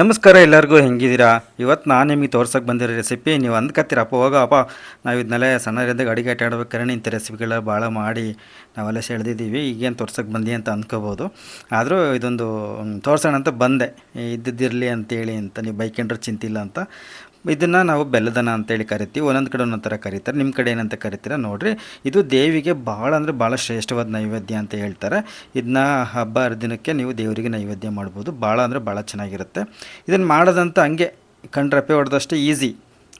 ನಮಸ್ಕಾರ ಎಲ್ಲರಿಗೂ, ಹೆಂಗಿದ್ದೀರಾ? ಇವತ್ತು ನಾನು ನಿಮಗೆ ತೋರ್ಸೋಕೆ ಬಂದಿರೋ ರೆಸಿಪಿ ನೀವು ಅಂದ್ಕತ್ತೀರಪ್ಪ ಹೋಗಪ್ಪ ನಾವು ಇದನ್ನೆಲ್ಲ ಸಣ್ಣರಿದ್ದಾಗ ಅಡುಗೆ ಆಟ ಆಡ್ಬೇಕಾದ್ರೆ ಇಂಥ ರೆಸಿಪಿಗಳ ಭಾಳ ಮಾಡಿ ನಾವೆಲ್ಲ ಸೆಳೆದಿದ್ದೀವಿ ಈಗೇನು ತೋರ್ಸೋಕೆ ಬಂದಿ ಅಂತ ಅಂದ್ಕೋಬೋದು ಆದರೂ ಇದೊಂದು ತೋರ್ಸೋಣ ಅಂತ ಬಂದೆ. ಇದ್ದಿದ್ದಿರಲಿ ಅಂತೇಳಿ ಅಂತ, ನೀವು ಬೈಕೊಂಡ್ರೆ ಚಿಂತಿಲ್ಲ ಅಂತ. ಇದನ್ನು ನಾವು ಬೆಲ್ಲದನ ಅಂತೇಳಿ ಕರಿತೀವಿ. ಒಂದೊಂದು ಕಡೆ ಒಂದೊಂದು ಥರ ಕರೀತಾರೆ. ನಿಮ್ಮ ಕಡೆ ಏನಂತ ಕರಿತೀರ ನೋಡಿರಿ. ಇದು ದೇವಿಗೆ ಭಾಳ ಅಂದರೆ ಭಾಳ ಶ್ರೇಷ್ಠವಾದ ನೈವೇದ್ಯ ಅಂತ ಹೇಳ್ತಾರೆ. ಇದನ್ನ ಹಬ್ಬ ಹರಿದಿನಕ್ಕೆ ನೀವು ದೇವರಿಗೆ ನೈವೇದ್ಯ ಮಾಡ್ಬೋದು. ಭಾಳ ಅಂದರೆ ಭಾಳ ಚೆನ್ನಾಗಿರುತ್ತೆ. ಇದನ್ನು ಮಾಡೋದಂತ ಹಂಗೆ ಕಣ್ರಪ್ಪೆ ಹೊಡೆದಷ್ಟೇ ಈಸಿ.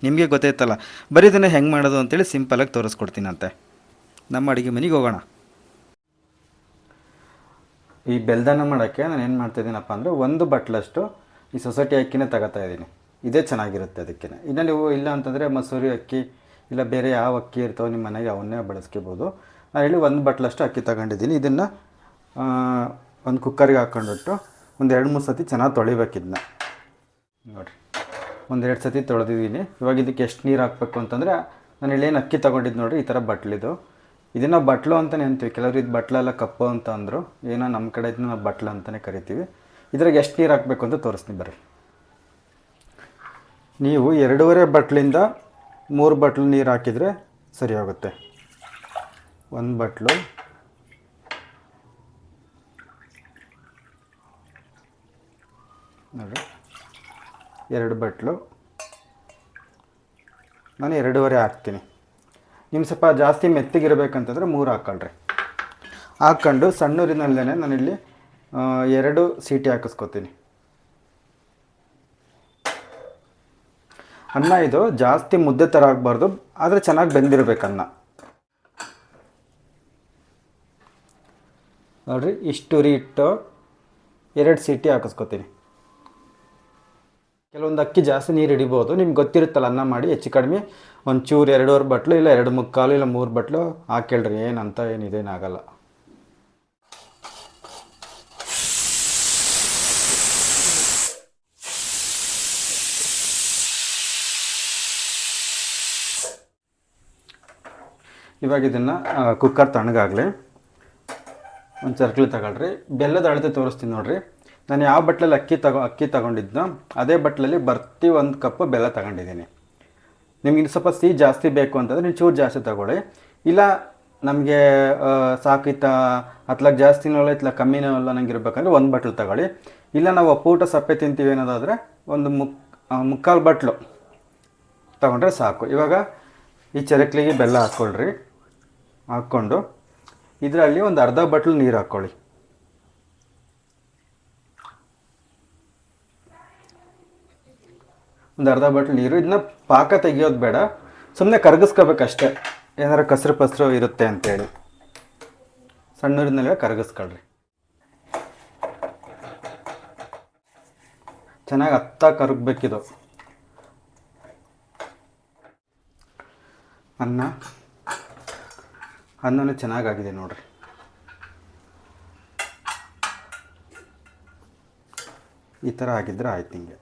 ನಿಮಗೆ ಗೊತ್ತೈತಲ್ಲ, ಬರೀ ಇದನ್ನು ಹೆಂಗೆ ಮಾಡೋದು ಅಂತೇಳಿ ಸಿಂಪಲಾಗಿ ತೋರಿಸ್ಕೊಡ್ತೀನಂತೆ. ನಮ್ಮ ಅಡುಗೆ ಮನೆಗೆ ಹೋಗೋಣ. ಈ ಬೆಲ್ಲದನ ಮಾಡೋಕ್ಕೆ ನಾನು ಏನು ಮಾಡ್ತಾಯಿದ್ದೀನಪ್ಪ ಅಂದರೆ ಒಂದು ಬಟ್ಲಷ್ಟು ಈ ಸೊಸೈಟಿ ಅಕ್ಕಿನೇ ತಗೋತಾ ಇದ್ದೀನಿ. ಇದೇ ಚೆನ್ನಾಗಿರುತ್ತೆ ಅದಕ್ಕೆ ಇನ್ನು ನೀವು ಇಲ್ಲ ಅಂತಂದರೆ ಮಸೂರಿ ಅಕ್ಕಿ ಇಲ್ಲ ಬೇರೆ ಯಾವ ಅಕ್ಕಿ ಇರ್ತಾವೆ ನಿಮ್ಮ ಮನೆಗೆ ಅವನ್ನೇ ಬಳಸ್ಕೋಬೋದು. ನಾನು ಹೇಳಿ ಒಂದು ಬಟ್ಲಷ್ಟು ಅಕ್ಕಿ ತಗೊಂಡಿದ್ದೀನಿ. ಇದನ್ನು ಒಂದು ಕುಕ್ಕರ್ಗೆ ಹಾಕ್ಕೊಂಡ್ಬಿಟ್ಟು ಒಂದು ಎರಡು ಮೂರು ಸತಿ ಚೆನ್ನಾಗಿ ತೊಳಿಬೇಕು ಇದನ್ನ ನೋಡಿರಿ. ಒಂದೆರಡು ಸತಿ ತೊಳೆದಿದ್ದೀನಿ. ಇವಾಗ ಇದಕ್ಕೆ ಎಷ್ಟು ನೀರು ಹಾಕಬೇಕು ಅಂತಂದರೆ, ನಾನು ಇಲ್ಲೇನು ಅಕ್ಕಿ ತೊಗೊಂಡಿದ್ದು ನೋಡಿರಿ, ಈ ಥರ ಬಟ್ಲಿದು. ಇದನ್ನು ಬಟ್ಲು ಅಂತಲೇ ಅಂತೀವಿ. ಕೆಲವರು ಇದು ಬಟ್ಲೆಲ್ಲ ಕಪ್ಪು ಅಂತ ಅಂದರು. ಏನೋ ನಮ್ಮ ಕಡೆ ಇದನ್ನ ನಾವು ಬಟ್ಲು ಅಂತಲೇ ಕರಿತೀವಿ. ಇದ್ರಾಗ ಎಷ್ಟು ನೀರು ಹಾಕಬೇಕು ಅಂತ ತೋರಿಸ್ತೀನಿ ಬರ್ರಿ. ನೀವು ಎರಡೂವರೆ ಬಟ್ಲಿಂದ ಮೂರು ಬಟ್ಲು ನೀರು ಹಾಕಿದರೆ ಸರಿ ಹೋಗುತ್ತೆ. ಒಂದು ಬಟ್ಲು. ನೋಡಿ. ಎರಡು ಬಟ್ಲು. ನಾನು ಎರಡೂವರೆ ಹಾಕ್ತೀನಿ. ನಿಮ್ಮ ಸ್ವಲ್ಪ ಜಾಸ್ತಿ ಮೆತ್ತಗಿರ್ಬೇಕಂತಂದ್ರೆ ಮೂರು ಹಾಕ್ಕೊಳ್ರಿ ಹಾಕ್ಕೊಂಡು ಸಣ್ಣೂರಿನಲ್ಲೇ ನಾನಿಲ್ಲಿ ಎರಡು ಸೀಟಿ ಹಾಕಿಸ್ಕೊತೀನಿ. ಅನ್ನ ಇದು ಜಾಸ್ತಿ ಮುದ್ದೆ ಥರ ಆಗಬಾರ್ದು, ಆದರೆ ಚೆನ್ನಾಗಿ ಬೆಂದಿರಬೇಕು ಅನ್ನ. ನೋಡ್ರಿ, ಇಷ್ಟು ರೀ ಇಟ್ಟು ಎರಡು ಸೀಟಿ ಹಾಕಿಸ್ಕೊತೀನಿ. ಕೆಲವೊಂದು ಅಕ್ಕಿ ಜಾಸ್ತಿ ನೀರು ಹಿಡಿಬೋದು, ನಿಮ್ಗೆ ಗೊತ್ತಿರುತ್ತಲ್ಲ, ಅನ್ನ ಮಾಡಿ ಹೆಚ್ಚು ಕಡಿಮೆ ಒಂದು ಚೂರು ಎರಡೂವರೆ ಬಟ್ಲು ಇಲ್ಲ, ಎರಡು ಮುಕ್ಕಾಲು ಇಲ್ಲ ಮೂರು ಬಟ್ಲು ಹಾಕೇಳ್ರಿ, ಏನಂತ ಏನಿದೇನಾಗಲ್ಲ ಇವಾಗ ಇದನ್ನು ಕುಕ್ಕರ್ ತಣ್ಣಗಾಗಲಿ. ಒಂದು ಚರ್ಕಲಿ ತಗೊಳ್ರಿ. ಬೆಲ್ಲದ ಅಳತೆ ತೋರಿಸ್ತೀನಿ ನೋಡಿರಿ. ನಾನು ಯಾವ ಬಟ್ಲಲ್ಲಿ ಅಕ್ಕಿ ತಗೋ, ಅಕ್ಕಿ ತಗೊಂಡಿದ್ನೋ, ಅದೇ ಬಟ್ಲಲ್ಲಿ ಬರ್ತಿ ಒಂದು ಕಪ್ ಬೆಲ್ಲ ತಗೊಂಡಿದ್ದೀನಿ. ನಿಮ್ಗೆ ಇನ್ನು ಸ್ವಲ್ಪ ಸಿಹಿ ಜಾಸ್ತಿ ಬೇಕು ಅಂತಂದರೆ ನೀವು ಚೂರು ಜಾಸ್ತಿ ತಗೊಳ್ಳಿ. ಇಲ್ಲ, ನಮಗೆ ಸಾಕಿತ, ಅತ್ಲಾಗ ಜಾಸ್ತಿನೂ ಇಲ್ಲ ಇತ್ಲಾಗ ಕಮ್ಮಿನೂ ಇಲ್ಲ, ನಂಗೆ ಇರಬೇಕಂದ್ರೆ ಒಂದು ಬಟ್ಲು ತಗೊಳ್ಳಿ. ಇಲ್ಲ, ನಾವು ಒಪ್ಪೂಟ ಸಪ್ಪೆ ತಿಂತೀವಿ ಅನ್ನೋದಾದರೆ ಒಂದು ಮುಕ್ ಮುಕ್ಕಾಲು ಬಟ್ಲು ತಗೊಂಡ್ರೆ ಸಾಕು. ಇವಾಗ ಈ ಚರಕ್ಲಿಗೆ ಬೆಲ್ಲ ಹಾಕ್ಕೊಳ್ರಿ ಹಾಕ್ಕೊಂಡು ಇದರಲ್ಲಿ ಒಂದು ಅರ್ಧ ಬಟ್ಲು ನೀರು ಹಾಕ್ಕೊಳ್ಳಿ. ಒಂದು ಅರ್ಧ ಬಟ್ಲು ನೀರು. ಇದನ್ನ ಪಾಕ ತೆಗಿಯೋದು ಬೇಡ. ಸುಮ್ಮನೆ ಕರಗಿಸ್ಕೋಬೇಕಷ್ಟೇ ಏನಾರು ಕಸರು ಪಸರು ಇರುತ್ತೆ ಅಂತೇಳಿ. ಸಣ್ಣೂರಿನಲ್ಲೇ ಕರಗಿಸ್ಕೊಳ್ರಿ. ಚೆನ್ನಾಗಿ ಹತ್ತ ಕರಗಬೇಕಿದು. ಅನ್ನ. ಅನ್ನನೂ ಚೆನ್ನಾಗಾಗಿದೆ ನೋಡ್ರಿ. ಈ ಥರ ಆಗಿದ್ರೆ ಆಯ್ತು ಹಿಂಗೆ.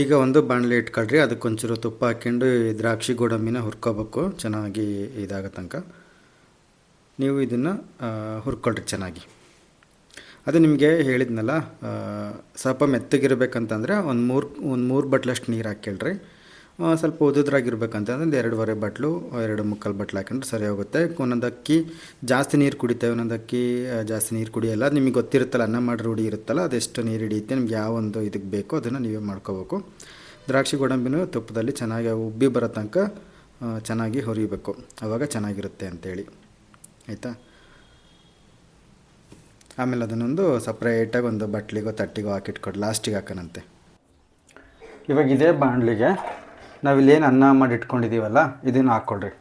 ಈಗ ಒಂದು ಬಾಣಲೆ ಇಟ್ಕೊಳ್ರಿ, ಅದಕ್ಕೊಂಚೂರು ತುಪ್ಪ ಹಾಕ್ಕೊಂಡು ದ್ರಾಕ್ಷಿ ಗೋಡಂಬಿನ ಹುರ್ಕೋಬೇಕು, ಚೆನ್ನಾಗಿ ಇದಾಗೋ ತನಕ. ನೀವು ಇದನ್ನು ಹುರ್ಕೊಳ್ರಿ ಚೆನ್ನಾಗಿ. ಅದು ನಿಮಗೆ ಹೇಳಿದ್ನಲ್ಲ ಸ್ವಲ್ಪ ಮೆತ್ತಗಿರ್ಬೇಕಂತಂದರೆ ಒಂದು ಮೂರು ಒಂದು ಮೂರು ಬಟ್ಲಷ್ಟು ನೀರು ಹಾಕ್ಕೊಳ್ರಿ. ಸ್ವಲ್ಪ ಉದುದ್ರಾಗಿರ್ಬೇಕಂತಂದ್ರೆ ಒಂದು ಎರಡೂವರೆ ಬಟ್ಲು, ಎರಡು ಮುಕ್ಕಾಲು ಬಟ್ಲು ಹಾಕೊಂಡ್ರೆ ಸರಿ ಹೋಗುತ್ತೆ. ಒಂದೊಂದು ಅಕ್ಕಿ ಜಾಸ್ತಿ ನೀರು ಕುಡಿತೇವೆ ಒಂದೊಂದು ಅಕ್ಕಿ ಜಾಸ್ತಿ ನೀರು ಕುಡಿಯಲ್ಲ. ನಿಮಗೆ ಗೊತ್ತಿರುತ್ತಲ್ಲ, ಅನ್ನ ಮಾಡಿ ರೂಢಿ ಇರುತ್ತಲ್ಲ, ಅದೆಷ್ಟು ನೀರು ಹಿಡಿಯುತ್ತೆ, ನಿಮ್ಗೆ ಯಾವ ಒಂದು ಇದಕ್ಕೆ ಬೇಕೋ ಅದನ್ನು ನೀವೇ ಮಾಡ್ಕೋಬೇಕು. ದ್ರಾಕ್ಷಿ ಗೋಡಂಬಿನೂ ತುಪ್ಪದಲ್ಲಿ ಚೆನ್ನಾಗಿ ಉಬ್ಬಿ ಬರೋ ತನಕ ಚೆನ್ನಾಗಿ ಹೊರಿಬೇಕು. ಆವಾಗ ಚೆನ್ನಾಗಿರುತ್ತೆ ಅಂತೇಳಿ. ಆಯಿತಾ? ಆಮೇಲೆ ಅದನ್ನೊಂದು ಸಪ್ರೇಟಾಗಿ ಒಂದು ಬಟ್ಲಿಗೋ ತಟ್ಟಿಗೋ ಹಾಕಿಟ್ಕೊಡಿ, ಲಾಸ್ಟಿಗೆ ಹಾಕೋಣಂತೆ. ಇವಾಗ ಇದೇ ಬಾಣಲಿಗೆ ನಾವಿಲ್ಲೇನು ಅನ್ನ ಮಾಡಿ ಇಟ್ಕೊಂಡಿದ್ದೀವಲ್ಲ ಇದನ್ನು ಹಾಕ್ಕೊಳ್ರಿ.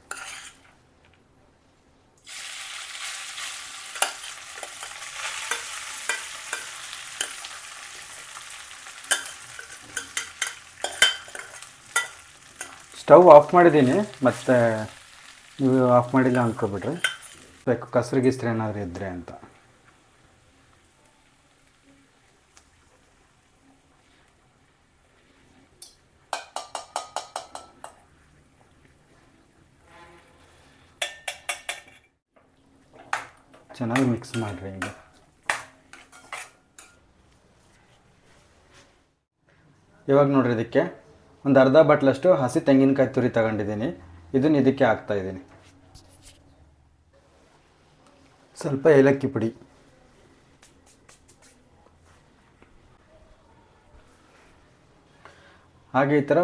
ಸ್ಟವ್ ಆಫ್ ಮಾಡಿದ್ದೀನಿ, ಮತ್ತು ನೀವು ಆಫ್ ಮಾಡಿಲ್ಲ ಅಂದ್ಕೊಬಿಡ್ರಿ. ಬೇಕು ಕಸರು ಗಿಸ್ರು ಏನಾದರೂ ಇದ್ದರೆ ಅಂತ. ಚೆನ್ನಾಗಿ ಮಿಕ್ಸ್ ಮಾಡಿರಿ ಈಗ. ಇವಾಗ ನೋಡ್ರಿ ಇದಕ್ಕೆ ಒಂದು ಅರ್ಧ ಬಟ್ಲಷ್ಟು ಹಸಿ ತೆಂಗಿನಕಾಯಿ ತುರಿ ತಗೊಂಡಿದ್ದೀನಿ. ಇದನ್ನು ಇದಕ್ಕೆ ಹಾಕ್ತಾಯಿದ್ದೀನಿ ಸ್ವಲ್ಪ ಏಲಕ್ಕಿ ಪುಡಿ. ಹಾಗೆ ಈ ಥರ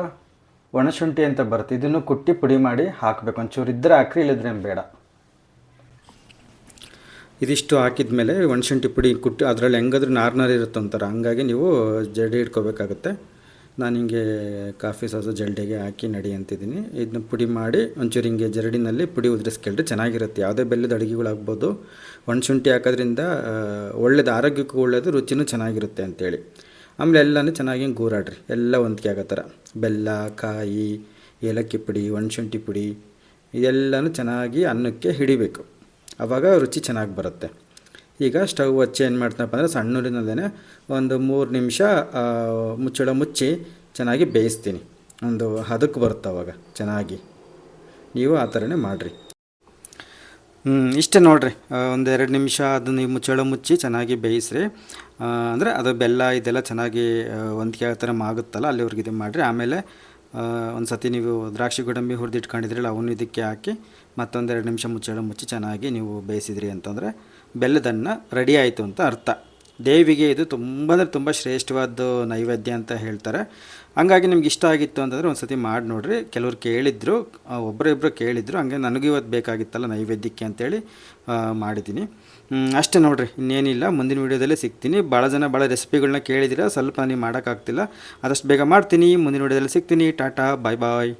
ಒಣಶುಂಠಿ ಅಂತ ಬರುತ್ತೆ. ಇದನ್ನು ಕುಟ್ಟಿ ಪುಡಿ ಮಾಡಿ ಹಾಕಬೇಕು. ಒಂಚೂರು ಇದ್ದರೆ ಹಾಕ್ರಿ, ಇಲ್ಲದ್ರೆ ಬೇಡ. ಇದಿಷ್ಟು ಹಾಕಿದ ಮೇಲೆ ಒಣಶುಂಠಿ ಪುಡಿ ಕುಟ್ಟಿ ಅದರಲ್ಲಿ ಹೆಂಗಾದ್ರೂ ನಾರು ನಾರು ಇರುತ್ತೆ ಅಂತಾರೆ. ಹಂಗಾಗಿ ನೀವು ಜಡಿ ಇಟ್ಕೋಬೇಕಾಗುತ್ತೆ ನಾನು ಹಿಂಗೆ ಕಾಫಿ ಸಾಸು ಜಲ್ಡಿಗೆ ಹಾಕಿ ನಡಿ ಅಂತಿದ್ದೀನಿ. ಇದನ್ನ ಪುಡಿ ಮಾಡಿ ಒಂಚೂರು ಹಿಂಗೆ ಜರಡಿನಲ್ಲಿ ಪುಡಿ ಉದುರಿಸ್ಕೊಳ್ರಿ ಚೆನ್ನಾಗಿರುತ್ತೆ. ಯಾವುದೇ ಬೆಲ್ಲದ ಅಡುಗೆಗಳಾಗ್ಬೋದು. ಒಣಶುಂಠಿ ಹಾಕೋದ್ರಿಂದ ಒಳ್ಳೇದು, ಆರೋಗ್ಯಕ್ಕೂ ಒಳ್ಳೆಯದು ರುಚಿನೂ ಚೆನ್ನಾಗಿರುತ್ತೆ ಅಂತೇಳಿ. ಆಮೇಲೆ ಎಲ್ಲನೂ ಚೆನ್ನಾಗಿ ಗೂರಾಡ್ರಿ. ಎಲ್ಲ ಹೊಂದ್ಕೆ ಆಗೋ ಥರ. ಬೆಲ್ಲ, ಕಾಯಿ, ಏಲಕ್ಕಿ ಪುಡಿ ಒಣಶುಂಠಿ ಪುಡಿ, ಇದೆಲ್ಲನೂ ಚೆನ್ನಾಗಿ ಅನ್ನಕ್ಕೆ ಹಿಡಿಬೇಕು. ಆವಾಗ ರುಚಿ ಚೆನ್ನಾಗಿ ಬರುತ್ತೆ. ಈಗ ಸ್ಟವ್ ಹಚ್ಚಿ ಏನು ಮಾಡ್ತೀನಪ್ಪ ಅಂದರೆ ಸಣ್ಣೂರಿನಲ್ಲೇ ಒಂದು ಮೂರು ನಿಮಿಷ ಮುಚ್ಚಳ ಮುಚ್ಚಿ ಚೆನ್ನಾಗಿ ಬೇಯಿಸ್ತೀನಿ. ಒಂದು ಹದಕ್ಕೆ ಬರುತ್ತೆ ಅವಾಗ ಚೆನ್ನಾಗಿ. ನೀವು ಆ ಥರನೇ ಮಾಡಿರಿ. ಹ್ಞೂ ಇಷ್ಟೇ ನೋಡಿರಿ. ಒಂದು ಎರಡು ನಿಮಿಷ ಅದನ್ನ ನೀವು ಮುಚ್ಚಳ ಮುಚ್ಚಿ ಚೆನ್ನಾಗಿ ಬೇಯಿಸ್ರಿ. ಅಂದರೆ ಅದು ಬೆಲ್ಲ ಇದೆಲ್ಲ ಚೆನ್ನಾಗಿ ಆ, ಕೆಳ ಥರ ಆಗುತ್ತಲ್ಲ ಅಲ್ಲಿವರೆಗೆ ಇದು ಮಾಡಿರಿ. ಆಮೇಲೆ ಒಂದು ಸತಿ ನೀವು ದ್ರಾಕ್ಷಿ ಗೋಡಂಬಿ ಹುರಿದಿಟ್ಕೊಂಡಿದ್ರಲ್ಲ ಅವನು ಇದಕ್ಕೆ ಹಾಕಿ ಮತ್ತೊಂದೆರಡು ನಿಮಿಷ ಮುಚ್ಚಳ ಮುಚ್ಚಿ ಚೆನ್ನಾಗಿ ನೀವು ಬೇಯಿಸಿದ್ರಿ ಅಂತಂದರೆ ಬೆಲ್ಲದನ್ನ ರೆಡಿ ಆಯಿತು ಅಂತ ಅರ್ಥ. ದೇವಿಗೆ ಇದು ತುಂಬ ಅಂದರೆ ತುಂಬ ಶ್ರೇಷ್ಠವಾದ ನೈವೇದ್ಯ ಅಂತ ಹೇಳ್ತಾರೆ. ಹಂಗಾಗಿ ನಿಮ್ಗೆ ಇಷ್ಟ ಆಗಿತ್ತು ಅಂತಂದರೆ ಒಂದು ಸತಿ ಮಾಡಿ ನೋಡ್ರಿ. ಕೆಲವ್ರು ಕೇಳಿದ್ರು ಒಬ್ಬರಿಬ್ಬರು ಕೇಳಿದ್ರು, ಹಂಗೆ ನನಗೂ ಇವತ್ತು ಬೇಕಾಗಿತ್ತಲ್ಲ ನೈವೇದ್ಯಕ್ಕೆ ಅಂತೇಳಿ ಮಾಡಿದ್ದೀನಿ. ಅಷ್ಟೇ ನೋಡಿರಿ, ಇನ್ನೇನಿಲ್ಲ, ಮುಂದಿನ ವೀಡಿಯೋದಲ್ಲೇ ಸಿಗ್ತೀನಿ. ಭಾಳ ಜನ ಭಾಳ ರೆಸಿಪಿಗಳನ್ನ ಕೇಳಿದಿರ, ಸ್ವಲ್ಪ ನನಗೆ ಮಾಡೋಕ್ಕಾಗ್ತಿಲ್ಲ. ಆದಷ್ಟು ಬೇಗ ಮಾಡ್ತೀನಿ, ಮುಂದಿನ ವೀಡಿಯೋದಲ್ಲಿ ಸಿಗ್ತೀನಿ. ಟಾಟಾ, ಬಾಯ್ ಬಾಯ್.